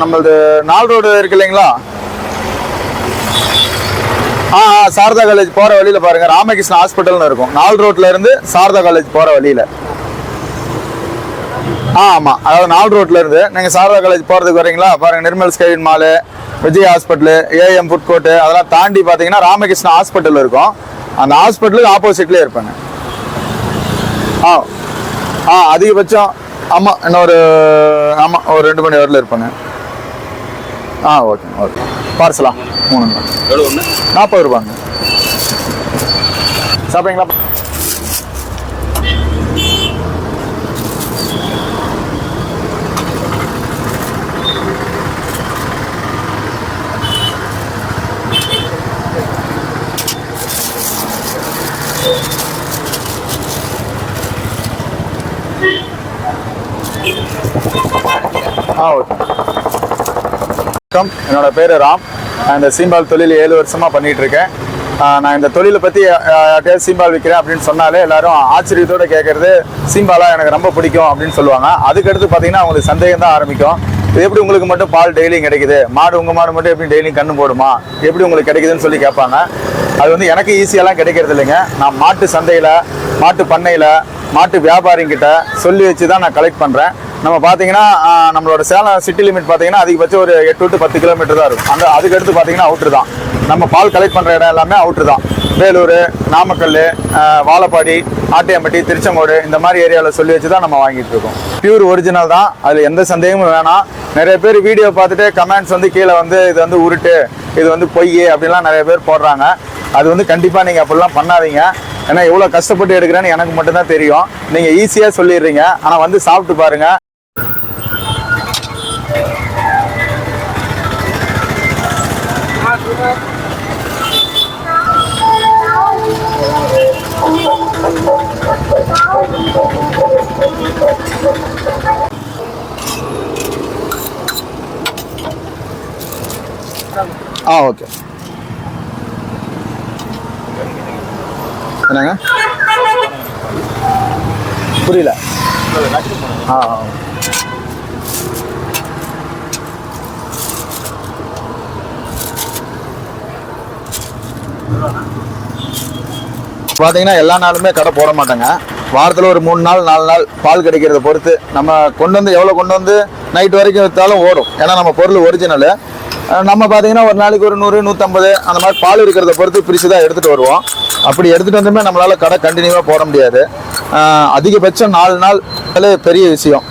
நம்மளது நாள் ரோடு இருக்கு இல்லைங்களா? ஆ ஆ, சாரதா காலேஜ் போற வழியில பாருங்க. ராமகிருஷ்ணா ஹாஸ்பிட்டல்னு இருக்கும். நாள் ரோட்ல இருந்து சாரதா காலேஜ் போற வழியில. ஆ ஆமா. அதாவது நாள் ரோட்ல இருந்து நீங்க சாரதா காலேஜ் போறதுக்கு வரீங்களா? பாருங்க Nirmal Skywin mall Vijay hospital AM food court அதெல்லாம் தாண்டி பாத்தீங்கன்னா ராமகிருஷ்ண ஹாஸ்பிட்டல் இருக்கும். அந்த ஹாஸ்பிட்டலுக்கு ஆப்போசிட்லயே இருப்பாங்க. ஆ ஆ அதிகபட்சம் ஆமா இன்னொரு ஆமா ஒரு ரெண்டு மணி வரல இருப்பாங்க. ஆ ஓகே ஓகே. பார்சலா மூணு எவ்வளோ ஒன்று நாற்பது ரூபாங்க. சாப்பிட்றீங்களா? ஆ ஓகே. வணக்கம். என்னோட பேர் ராம். நான் இந்த சீம்பால் தொழில் ஏழு வருஷமா பண்ணிட்டு இருக்கேன் நான் இந்த தொழிலை பத்தி யார்கிட்டயாவது சீம்பால் விற்கிறேன் அப்படின்னு சொன்னாலே எல்லாரும் ஆச்சரியத்தோட கேட்கறது சீம்பாலா எனக்கு ரொம்ப பிடிக்கும் அப்படின்னு சொல்லுவாங்க. அதுக்கடுத்து பார்த்தீங்கன்னா அவங்களுக்கு சந்தேகம் தான் ஆரம்பிக்கும். இது எப்படி உங்களுக்கு மட்டும் பால் டெய்லியும் கிடைக்குது? மாடு உங்க மாடு மட்டும் எப்படி டெய்லியும் கண்ணு போடுமா? எப்படி உங்களுக்கு கிடைக்குதுன்னு சொல்லி கேட்பாங்க. அது வந்து எனக்கு ஈஸியெல்லாம் கிடைக்கிறது இல்லைங்க. நான் மாட்டு சந்தையில் மாட்டு பண்ணையில் மாட்டு வியாபாரிங்கிட்ட சொல்லி வச்சு தான் நான் கலெக்ட் பண்ணுறேன் நம்ம பார்த்தீங்கன்னா நம்மளோட சேலம் சிட்டி லிமிட் பார்த்தீங்கன்னா அதிகபட்சம் ஒரு எட்டு டு பத்து கிலோமீட்டர் தான் இருக்கும். அந்த அதுக்கடுத்து பார்த்தீங்கன்னா அவுட்ரு தான். நம்ம பால் கலெக்ட் பண்ணுற இடம் எல்லாமே அவுட்ரு தான். வேலூர் நாமக்கல் வாழப்பாடி ஆட்டியம்பட்டி திருச்செங்கோடு இந்த மாதிரி ஏரியாவில் சொல்லி வச்சு தான் நம்ம வாங்கிட்டு இருக்கோம். பியூர் ஒரிஜினல் தான். அதில் எந்த சந்தேகமும் வேணாம். நிறைய பேர் வீடியோ பார்த்துட்டு கமெண்ட்ஸ் வந்து கீழே வந்து இது வந்து உருட்டு இது வந்து பொய் அப்படிலாம் நிறைய பேர் போடுறாங்க. அது வந்து கண்டிப்பாக நீங்கள் அப்படிலாம் பண்ணாதீங்க. ஏன்னா எவ்வளோ கஷ்டப்பட்டு எடுக்கிறேன்னு எனக்கு மட்டும்தான் தெரியும். நீங்கள் ஈஸியாக சொல்லிடுறீங்க. ஆனால் வந்து சாப்பிட்டு பாருங்கள் ஆ ஓகே. என்னங்க? புரியல. ஆ பார்த்தீங்கன்னா எல்லா நாளுமே கடை போட மாட்டாங்க. வாரத்தில் ஒரு மூணு நாள் நாலு நாள் பால் கிடைக்கிறத பொறுத்து நம்ம கொண்டு வந்து எவ்வளோ கொண்டு வந்து நைட் வரைக்கும் விற்றாலும் ஓடும். ஏன்னா நம்ம பொருள் ஒரிஜினலு நம்ம பார்த்தீங்கன்னா ஒரு நாளைக்கு ஒரு நூறு நூற்றம்பது அந்த மாதிரி பால் இருக்கிறத பொறுத்து பிரித்து தான் எடுத்துகிட்டு வருவோம். அப்படி எடுத்துகிட்டு வந்துமே நம்மளால் கடை கண்டினியூவாக போட முடியாது. அதிகபட்சம் நாலு நாள் பெரிய விஷயம்.